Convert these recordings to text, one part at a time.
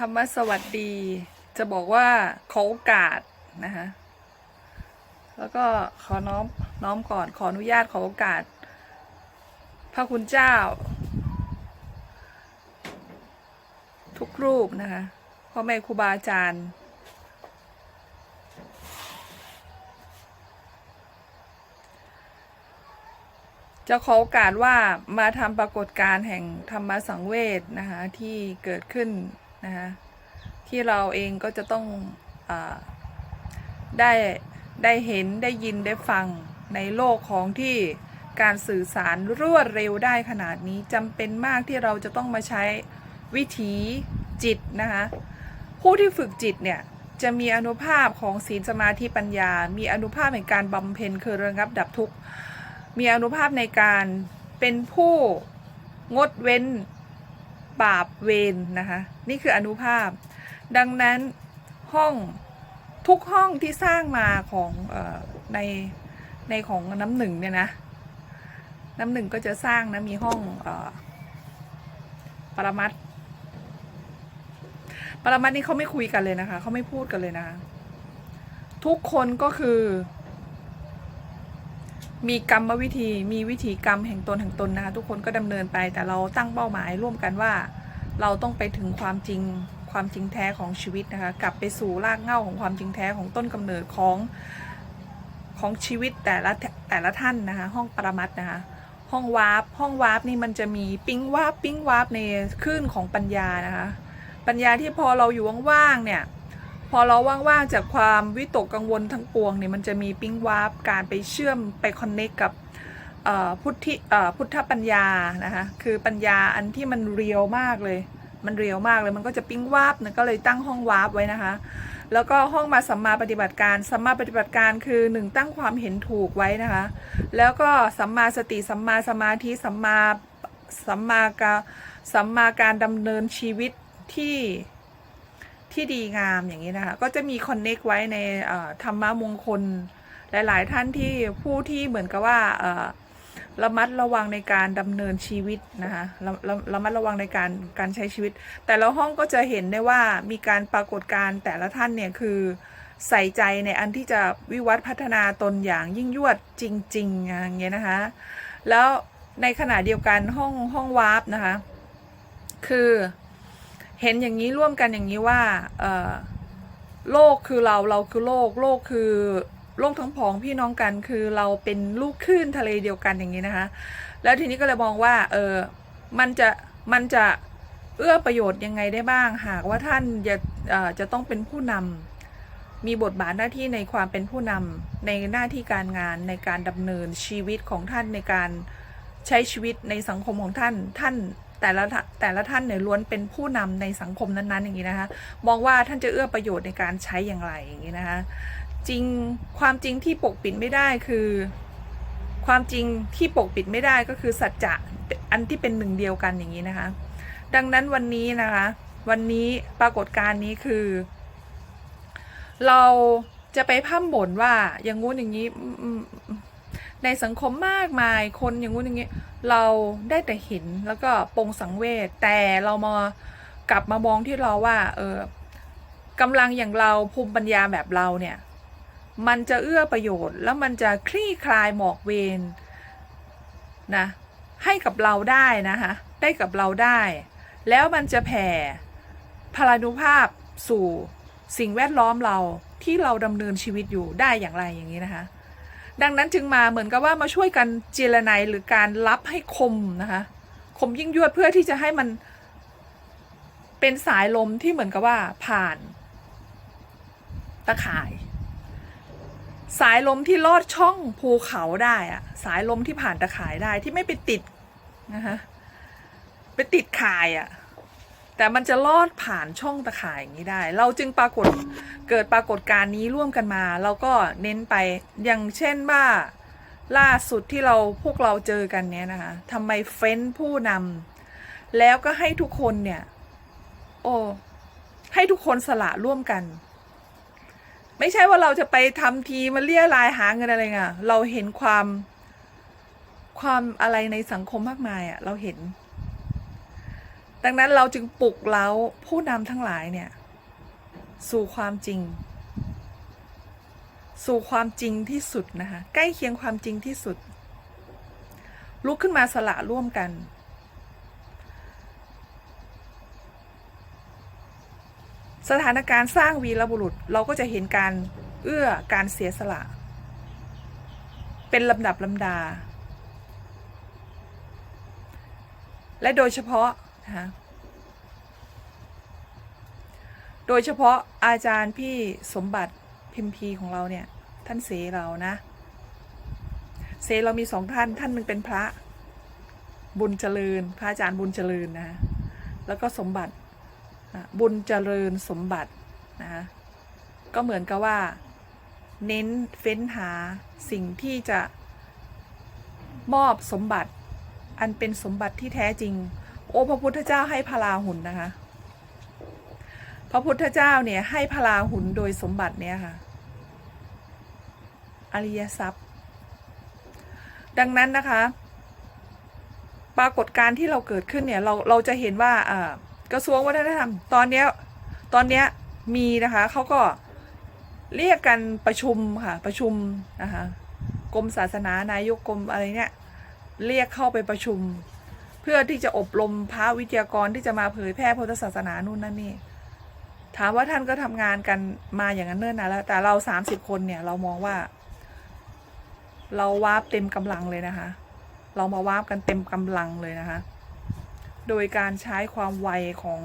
ธรรมสวัสดี จะบอกว่าขอโอกาสนะคะแล้วก็ขอน้อมน้อมก่อนขออนุญาตขอโอกาส พระคุณเจ้า ทุกรูปนะคะพ่อแม่ครูบาอาจารย์จะขอโอกาสว่ามาทำปรากฏการณ์แห่งธรรมสังเวชนะคะที่เกิดขึ้น นะคะที่เราเองก็จะต้องอได้ได้เห็นได้ยินได้ฟังในโลกของที่การสื่อสารรวดเร็วได้ขนาดนี้จำเป็นมากที่เราจะต้องมาใช้วิถีจิตนะคะผู้ที่ฝึกจิตเนี่ยจะมีอนุภาพของศีลสมาธิปัญญา มีอนุภาพในการบำเพ็ญคือระงับดับทุกข์ มีอนุภาพในการเป็นผู้งดเว้น บาปเวรนะคะ นี่คืออนุภาพ ดังนั้นห้องทุกห้องที่สร้างมาของออในในของน้ำหนึ่งเนี่ยนะน้ำหนึ่งก็จะสร้างนะมีห้องออปรมัตปรมัตนี่เขาไม่คุยกันเลยนะคะเขาไม่พูดกันเลยนะคะทุกคนก็คือ มีกรรมวิธีมีวิธีกรรมแห่งตนแห่งตนนะคะทุกคนก็ดำเนินไปแต่เราตั้งเป้าหมายร่วมกันว่า เราต้องไปถึงความจริงความจริงแท้ของชีวิตนะคะกลับไปสู่รากเหง้าของความจริงแท้ของต้นกำเนิดของของชีวิตแต่ละแต่ละท่านนะคะห้องปรมัตนะคะห้องวาร์ปห้องวาร์ปนี่มันจะมีปิ้งวาร์ปปิ้งวาร์ปในคลื่นของปัญญานะคะปัญญาที่พอเราอยู่ว่างๆเนี่ย พอเราว่างๆจากความวิตกกังวลทั้งปวงเนี่ยมันจะมีปิ้งวาร์ปการไปเชื่อมไปคอนเน c กกับพุทธิพุทธปัญญานะคะคือปัญญาอันที่มันเรียวมากเลย มันเรียวมากเลยมันก็จะปิ้งวาร์ปนะก็เลยตั้งห้องวาร์ปไว้นะคะ แล้วก็ห้องมาสัมมาปฏิบัติการสัมมาปฏิบัติการคือหนึ่งตั้งความเห็นถูกไว้นะคะ แล้วก็สัมมาสติสัมมาสมาธิสัมมาสัมมากาสัมมาการดำเนินชีวิตที่ ที่ดีงามอย่างนี้นะคะ ก็จะมีคอนเน็กไว้ในธรรมะมงคล หลาย ๆ ท่านที่ผู้ที่เหมือนกับว่าระมัดระวังในการดำเนินชีวิตนะคะระระระมัดระวังในการการใช้ชีวิต แต่ละห้องก็จะเห็นได้ว่ามีการปรากฏการแต่ละท่านเนี่ยคือใส่ใจในอันที่จะวิวัฒน์พัฒนาตนอย่างยิ่งยวดจริงๆอย่างเงี้ยนะคะ แล้วในขณะเดียวกันห้องห้องวาร์ปนะคะ คือ เห็นอย่างนี้ร่วมกันอย่างนี้ว่าเออโลกคือเราเราคือโลก โลกคือโลกทั้งผองพี่น้องกันคือเราเป็นลูกคลื่นทะเลเดียวกันอย่างนี้นะคะ แล้วทีนี้ก็เลยมองว่าเออมันจะมันจะเอื้อประโยชน์ยังไงได้บ้าง หากว่าท่านจะจะต้องเป็นผู้นำมีบทบาทหน้าที่ในความเป็นผู้นำในหน้าที่การงานในการดำเนินชีวิตของท่านในการใช้ชีวิตในสังคมของท่านท่าน แต่ละแต่ละท่านเนี่ยล้วนเป็นผู้นำในสังคมนั้นๆอย่างนี้นะคะมองว่าท่านจะเอื้อประโยชน์ในการใช้อย่างไรอย่างนี้นะคะจริงความจริงที่ปกปิดไม่ได้คือ ความจริงที่ปกปิดไม่ได้ก็คือสัจจะอันที่เป็นหนึ่งเดียวกันอย่างนี้นะคะ ดังนั้นวันนี้นะคะ วันนี้ปรากฏการณ์นี้คือ เราจะไปพร่ำบ่นว่าอย่างงู้นอย่างนี้ ในสังคมมากมายคนอย่างงู้นอย่างนี้ เราได้แต่เห็นแล้วก็ปงสังเวชแต่เรามากลับมามองที่เราว่า เออกำลังอย่างเราภูมิปัญญาแบบเราเนี่ย มันจะเอื้อประโยชน์ แล้วมันจะคลี่คลายหมอกเวรนะให้กับเราได้นะคะได้กับเราได้ แล้วมันจะแผ่พลานุภาพสู่สิ่งแวดล้อมเราที่เราดำเนินชีวิตอยู่ได้อย่างไรอย่างนี้นะคะ ดังนั้นจึงมาเหมือนกับว่ามาช่วยกันเจรไนหรือการรับให้คมนะคะ คมยิ่งยวดเพื่อที่จะให้มันเป็นสายลมที่เหมือนกับว่าผ่าน ตะข่าย สายลมที่ลอดช่องภูเขาได้อะสายลมที่ผ่านตะข่ายได้ที่ไม่ไปติดนะคะไปติดข่ายอะ แต่มันจะลอดผ่านช่องตะข่ายอย่างนี้ได้ เราจึงปรากฏเกิดปรากฏการณ์นี้ร่วมกันมา เราก็เน้นไปอย่างเช่นว่าล่าสุดที่เราพวกเราเจอกันเนี้ยนะคะทำไมเฟ้นผู้นำแล้วก็ให้ทุกคนเนี่ย โอ้ให้ทุกคนสละร่วมกัน ไม่ใช่ว่าเราจะไปทำทีมาเลี่ยรายหาเงินอะไรเงี้ยเราเห็นความความอะไรในสังคมมากมายอะ่ะ เราเห็น ดังนั้นเราจึงปลุกเร้าผู้นำทั้งหลายเนี่ย สู่ความจริง สู่ความจริงที่สุดนะคะใกล้เคียงความจริงที่สุด ลุกขึ้นมาสละร่วมกัน สถานการณ์สร้างวีรบุรุษเราก็จะเห็นการเอื้อการเสียสละ เป็นลำดับลำดา และโดยเฉพาะ นะคะโดยเฉพาะอาจารย์พี่สมบัติพิมพีของเราเนี่ย ท่านเสเรานะ เสเรามีสองท่านท่านหนึ่งเป็นพระบุญเจริญ พระอาจารย์บุญเจริญนะ แล้วก็สมบัติบุญเจริญสมบัตินะก็เหมือนกับว่า เน้นเฟ้นหาสิ่งที่จะมอบสมบัติอันเป็นสมบัติที่แท้จริง โอ้พระพุทธเจ้าให้พลาหุนนะคะ พระพุทธเจ้าเนี่ยให้พลาหุนโดยสมบัติเนี่ยค่ะ อริยทรัพย์ ดังนั้นนะคะ ปรากฏการที่เราเกิดขึ้นเนี่ยเราเราจะเห็นว่าอ่ากระทรวงวัฒนธรรม ตอนเนี้ยตอนเนี้ยมีนะคะเขาก็เรียกกันประชุมค่ะประชุมนะคะกรมศาสนานายกกรมอะไรเนี่ยเรียกเข้าไปประชุม เพื่อที่จะอบรมพระวิทยากรที่จะมาเผยแพร่พุทธศาสนานู่นนั่นนี่ถามว่าท่านก็ทำงานกันมาอย่างนั้นเนิ่นนานแล้ว แต่เราสามสิบคนเนี่ยเรามองว่า เราวาบเต็มกำลังเลยนะคะ เรามาวาบกันเต็มกำลังเลยนะคะ โดยการใช้ความไวของ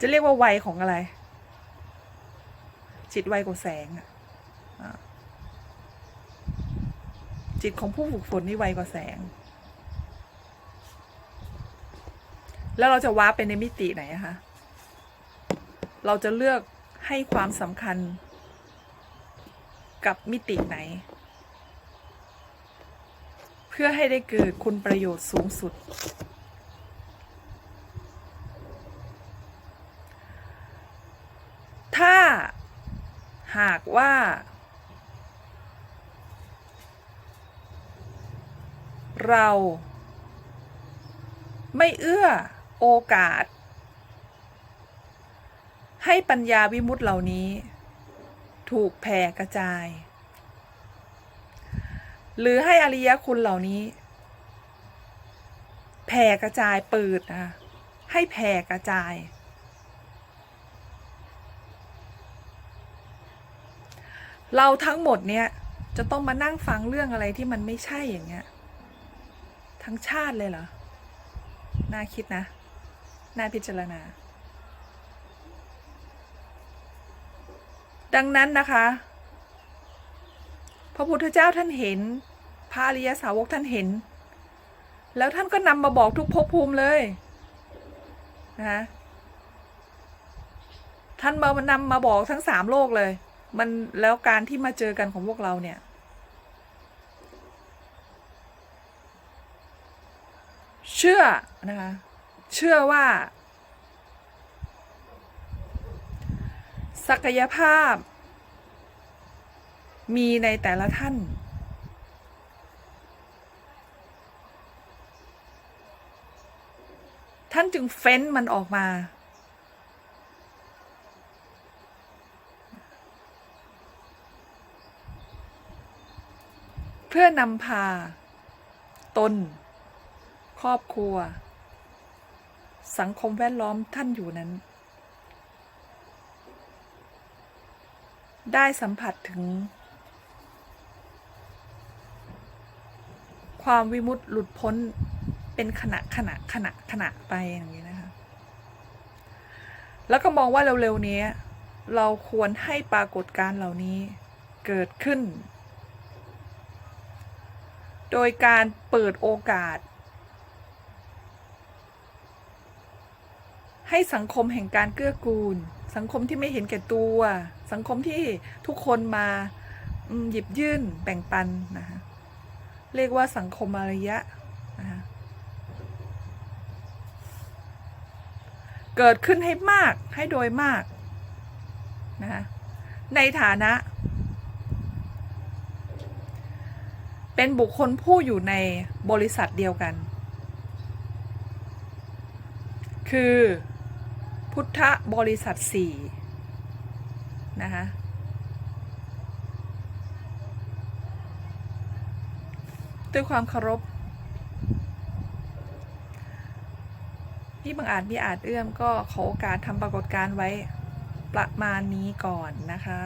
จะเรียกว่าไวของอะไร จิตไวกว่าแสงอะอะ จิตของผู้ฝึกฝนนี่ไวกว่าแสง แล้วเราจะว้าร์ปไปในมิติไหนคะ เราจะเลือกให้ความสำคัญ กับมิติไหน เพื่อให้ได้เกิดคุณประโยชน์สูงสุดถ้าหากว่า เรา ไม่เอื้อโอกาส ให้ปัญญาวิมุตติเหล่านี้ ถูกแผ่กระจาย หรือให้อริยคุณเหล่านี้ แผ่กระจายเปิดนะให้แผ่กระจาย เราทั้งหมดเนี่ยจะต้องมานั่งฟังเรื่องอะไรที่มันไม่ใช่อย่างเงี้ย ทั้งชาติเลยเหรอ น่าคิดนะ น่าพิจารณา ดังนั้นนะคะ พระพุทธเจ้าท่านเห็น พระอริยสาวกท่านเห็น แล้วท่านก็นำมาบอกทุกภพภูมิเลยนะคะท่านมานำมาบอกทั้งสามโลกเลย มันแล้วการที่มาเจอกันของพวกเราเนี่ย ชื่อนะคะเชื่อว่า ศักยภาพ มีในแต่ละท่าน ท่านจึงเฟ้นมันออกมาเพื่อนำพา ตน รอบครัว สังคมแวดล้อมท่านอยู่นั้น ได้สัมผัสถึง ความวิมุตติหลุดพ้นเป็นขณะขณะขณะขณะไปอย่างนี้นะคะ แล้วก็มองว่าเร็วๆนี้ เราควรให้ปรากฏการเหล่านี้เกิดขึ้น โดยการเปิดโอกาส ให้สังคมแห่งการเกื้อกูล สังคมที่ไม่เห็นแก่ตัว สังคมที่ทุกคนมาหยิบยื่นแบ่งปันนะคะเรียกว่าสังคมอารยะนะคะเกิดขึ้นให้มากให้โดยมากนะคะในฐานะ เป็นบุคคลผู้อยู่ในบริษัทเดียวกัน คือ พุทธบริษัทสี่นะคะด้วยความเคารพพี่บังอาจมีอาจเอื้อมก็ขอโอกาสทำปรากฏการณ์ไว้ประมาณนี้ก่อนนะคะ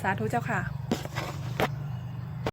สาธุเจ้าค่ะ